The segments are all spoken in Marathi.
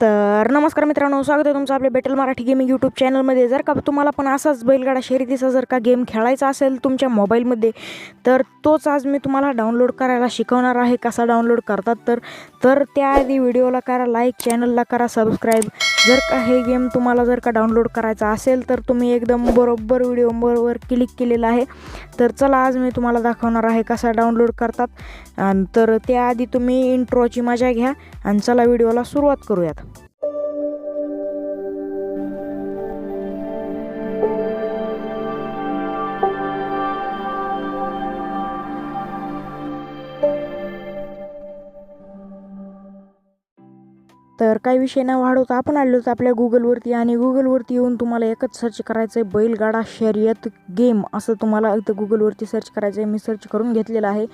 तर नमस्कार मित्रांनो स्वागत आहे तुमचं आपल्या बेटल मराठी गेमिंग यूट्यूब चॅनलमध्ये जर का तुम्हाला पण असाच बैलगाडा शर्यतीचा जर का गेम खेळायचा असेल तुमच्या मोबाईलमध्ये तर तोच आज मी तुम्हाला डाउनलोड करायला शिकवणार आहे. कसा डाउनलोड करतात तर तर त्याआधी व्हिडिओला करा लाईक चॅनलला करा सबस्क्राईब जर का हे गेम तुम्हाला जर का डाउनलोड करायचा असेल तर तुम्ही एकदम बरोबर व्हिडिओवर क्लिक केलेलं आहे. तर चला आज मी तुम्हाला दाखवणार आहे कसा डाउनलोड करतात. आणि तर त्याआधी तुम्ही इंट्रोची मजा घ्या. आणि चला व्हिडिओला सुरुवात करूयात. तर काही विषय न वाढवता आपण आलो होतो आपल्या गुगलवरती आणि गुगलवरती येऊन तुम्हाला एकच सर्च करायचं आहे बैलगाडा शर्यत गेम असं तुम्हाला इथं गुगलवरती सर्च करायचं आहे मी सर्च करून घेतलेलं आहे.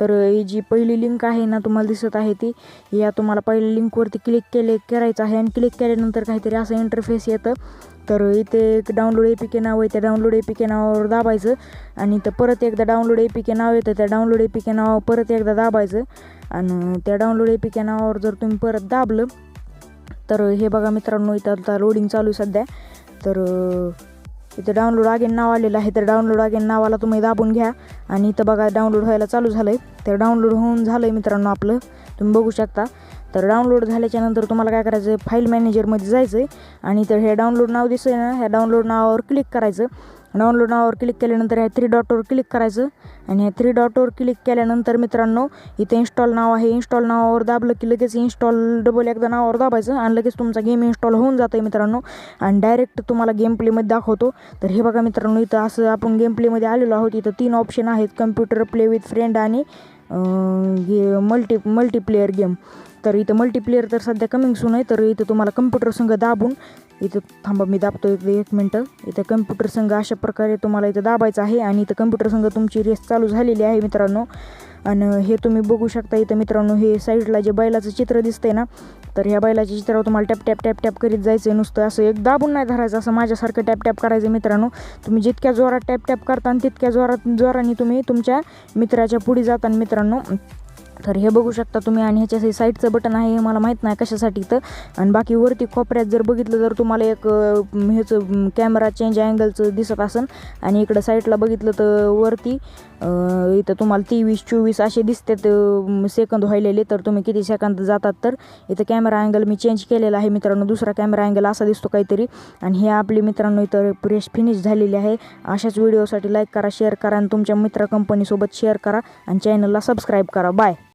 तर ही जी पहिली लिंक आहे ना तुम्हाला दिसत आहे ती या तुम्हाला पहिल्या लिंकवरती क्लिक केले करायचं आहे. आणि क्लिक केल्यानंतर काहीतरी असं इंटरफेस येतं. तर इथे एक डाउनलोड ए पी के नाव आहे. त्या डाउनलोड ए पी के नावावर दाबायचं. आणि इथं परत एकदा डाउनलोड ए पी के नाव येतं. त्या डाउनलोड ए पी के नावावर परत एकदा दाबायचं. आणि त्या डाउनलोड ए पी के नावावर जर तुम्ही परत दाबलं तर हे बघा मित्रांनो इथं आता लोडिंग चालू आहे सध्या. तर इथं डाउनलोड अगेन नाव आलेलं आहे. तर डाउनलोड अगेन नावाला तुम्ही दाबून घ्या. आणि इथं बघा डाउनलोड व्हायला चालू झालं आहे तर डाउनलोड होऊन झालं आहे मित्रांनो आपलं. तुम्ही बघू शकता. तर डाउनलोड झाल्याच्यानंतर तुम्हाला काय करायचं आहे फाईल मॅनेजरमध्ये जायचं आहे आणि तर हे डाउनलोड नाव दिसतं ना ह्या डाउनलोड नावावर क्लिक करायचं. डाउनलोड नावावर क्लिक केल्यानंतर ह्या थ्री डॉटवर क्लिक करायचं. आणि ह्या थ्री डॉटवर क्लिक केल्यानंतर मित्रांनो इथे इन्स्टॉल नाव आहे. इन्स्टॉल नावावर दाबलं की लगेच इन्स्टॉल डबल एकदा नावावर दाबायचं आणि लगेच तुमचा गेम इन्स्टॉल होऊन जातं आहे मित्रांनो. आणि डायरेक्ट तुम्हाला गेम प्लेमध्ये दाखवतो. तर हे बघा मित्रांनो इथं असं आपण गेम प्लेमध्ये आलेलो आहोत. इथं तीन ऑप्शन आहेत. कम्प्युटर प्ले विथ फ्रेंड आणि गे मल्टी मल्टीप्लेअर गेम तर इथं मल्टीप्लेअर तर सध्या कमिंग सून आहे. तर इथं तुम्हाला कम्प्युटर संघ दाबून इथं थांबा मी दाबतो एक एक मिनटं. इथं कम्प्युटर संघ अशा प्रकारे तुम्हाला इथं दाबायचं आहे आणि इथं कम्प्युटर संघ तुमची रेस चालू झालेली आहे मित्रांनो. आणि हे तुम्ही बघू शकता इथं मित्रांनो हे साईडला जे बैलाचं चित्र दिसतंय ना तर ह्या बैलाच्या चित्रावर तुम्हाला टॅप टॅप टॅप टॅप करीत जायचं आहे नुसतं असं एक दाबून नाही धरायचं असं माझ्यासारखं टॅप टॅप करायचं मित्रांनो. तुम्ही जितक्या जोरात टॅप टॅप करता आणि तितक्या जोरात जोराने तुम्ही तुमच्या मित्राच्या पुढे जाता मित्रांनो. तर हे बघू शकता तुम्ही. आणि ह्याच्या साईडचं बटन आहे हे मला माहीत नाही कशासाठी तर आणि बाकी वरती खोपऱ्यात जर बघितलं तर तुम्हाला एक ह्याचं कॅमेरा चेंज अँगलचं दिसत असन. आणि इकडं साईडला बघितलं तर वरती इथं तुम्हाला तेवीस चोवीस असे दिसतात सेकंद व्हायलेले. तर तुम्ही किती सेकंद जातात तर इथं कॅमेरा अँगल मी चेंज केलेला आहे मित्रांनो. दुसरा कॅमेरा अँगल असा दिसतो काहीतरी. आणि हे आपले मित्रांनो इथं प्रेस फिनिश झालेली आहे. अशाच व्हिडिओसाठी लाईक करा शेअर करा. आणि तुमच्या मित्र कंपनीसोबत शेअर करा. आणि चॅनलला सबस्क्राईब करा. बाय